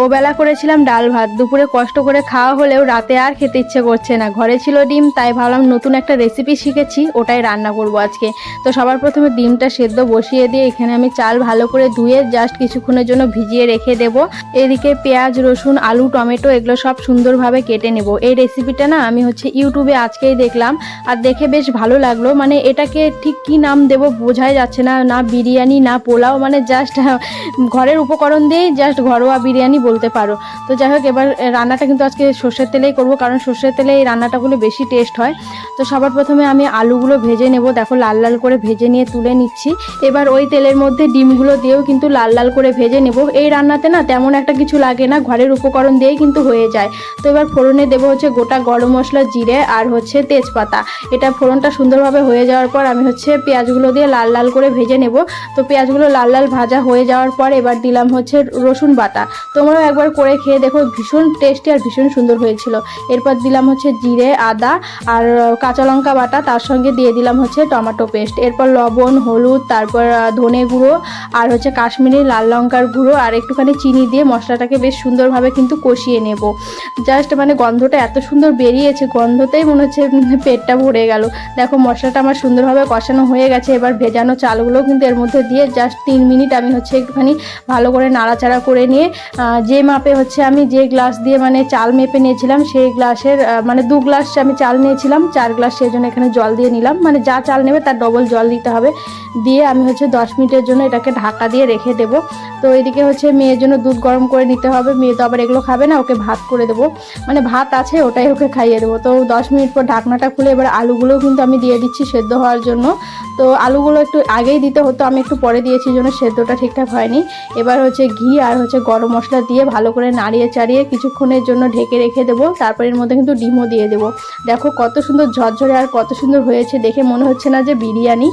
ও বেলা করেছিলাম ডাল ভাত। দুপুরে কষ্ট করে খাওয়া হলেও রাতে আর খেতে ইচ্ছে করছে না। ঘরে ছিল ডিম, তাই ভাবলাম নতুন একটা রেসিপি শিখেছি, ওটাই রান্না করব আজকে। তো সবার প্রথমে ডিমটা সেদ্ধ বসিয়ে দিয়ে এখানে আমি চাল ভালো করে ধুয়ে জাস্ট কিছুক্ষণের জন্য ভিজিয়ে রেখে দেব। এদিকে পেঁয়াজ, রসুন, আলু, টমেটো এগুলো সব সুন্দরভাবে কেটে নেব। এই রেসিপিটা না আমি হচ্ছে ইউটিউবে আজকেই দেখলাম, আর দেখে বেশ ভালো লাগল। মানে এটাকে ঠিক কি নাম দেব বোঝাই যাচ্ছে না না বিরিয়ানি, না পোলাও মানে জাস্ট ঘরের উপকরণ দিয়েই জাস্ট ঘরোয়া বিরিয়ানি বলতে পারো। তো যাই হোক, এবার রান্নাটা কিন্তু আজকে সর্ষের তেলেই করব, কারণ সর্ষের তেলে এই রান্নাটাগুলো বেশি টেস্ট হয়। তো সবার প্রথমে আমি আলুগুলো ভেজে নেব। দেখো, লাল লাল করে ভেজে নিয়ে তুলে নিচ্ছি। এবার ওই তেলের মধ্যে ডিমগুলো দিয়েও কিন্তু লাল লাল করে ভেজে নেব। এই রান্নাতে না তেমন একটা কিছু লাগে না, ঘরের উপকরণ দিয়েই কিন্তু হয়ে যায়। তো এবার ফোড়নে দেবো হচ্ছে গোটা গরম মশলা, জিরে আর হচ্ছে তেজপাতা। এটা ফোড়নটা সুন্দরভাবে হয়ে যাওয়ার পর আমি হচ্ছে পেঁয়াজগুলো দিয়ে লাল লাল করে ভেজে নেব। তো পেঁয়াজগুলো লাল লাল ভাজা হয়ে যাওয়ার পর এবার দিলাম হচ্ছে রসুন বাটা। তোমরাও একবার করে খেয়ে দেখো, ভীষণ টেস্টি আর ভীষণ সুন্দর হয়েছিল। এরপর দিলাম হচ্ছে জিরে, আদা আর কাঁচা লঙ্কা বাটা, তার সঙ্গে দিয়ে দিলাম হচ্ছে টমেটো পেস্ট এরপর লবণ, হলুদ, তারপর ধনে গুঁড়ো আর হচ্ছে কাশ্মীরি লাল লঙ্কার গুঁড়ো আর একটুখানি চিনি দিয়ে মশলাটাকে বেশ সুন্দরভাবে কিন্তু কষিয়ে নেব। জাস্ট মানে গন্ধটা এত সুন্দর বেরিয়েছে, গন্ধতেই মনে হচ্ছে পেটটা ভরে গেল। দেখো, মশলাটা আমার সুন্দরভাবে কষানো হয়ে গেছে, এবার ভেজানো চালগুলো কিন্তু এর মধ্যে দিয়ে জাস্ট তিন মিনিট আমি হচ্ছে একটুখানি ভালো করে নাড়াচাড়া করে নিয়ে যে মাপে হচ্ছে আমি যে গ্লাস দিয়ে মানে চাল মেপে নিয়েছিলাম, সেই গ্লাসের মানে দু গ্লাস আমি চাল নিয়েছিলাম, চার গ্লাস সেই জন্য এখানে জল দিয়ে নিলাম। মানে যা চাল নেবে তার ডবল জল দিতে হবে। দিয়ে আমি হচ্ছে দশ মিনিটের জন্য এটাকে ঢাকা দিয়ে রেখে দেবো। তো এদিকে হচ্ছে মেয়ের জন্য দুধ গরম করে নিতে হবে। মেয়ে তো আবার এগুলো খাবে না, ওকে ভাত করে দেবো। মানে ভাত আছে, ওটাই ওকে খাইয়ে দেবো। তো দশ মিনিট পর ঢাকনাটা খুলে এবার আলুগুলোও কিন্তু আমি দিয়ে দিচ্ছি সেদ্ধ হওয়ার জন্য। তো আলুগুলো একটু আগেই দিতে হতো, আমি একটু পরে দিয়েছি জন্য সেদ্ধটা ঠিকঠাক হয়নি। এবার হচ্ছে ঘি আর হচ্ছে গরম মশলা ভালো করে নাড়িয়ে চাড়িয়ে কিছুক্ষণের জন্য ঢেকে রেখে দেবো। তারপর এর মধ্যে কিন্তু ডিমও দিয়ে দেবো। দেখো কত সুন্দর ঝরঝরে আর কত সুন্দর হয়েছে দেখে মনে হচ্ছে না যে বিরিয়ানি।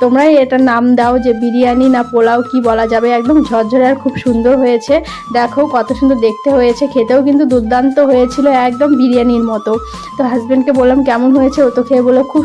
তোমরাই এটার নাম দাও যে বিরিয়ানি না পোলাও কি বলা যাবে? একদম ঝরঝরে আর খুব সুন্দর হয়েছে। দেখো কত সুন্দর দেখতে হয়েছে। খেতেও কিন্তু দুর্দান্ত হয়েছিল একদম বিরিয়ানির মতো। তো হাজব্যান্ডকে বললাম, কেমন হয়েছে? ও তো খেয়ে বলে খুব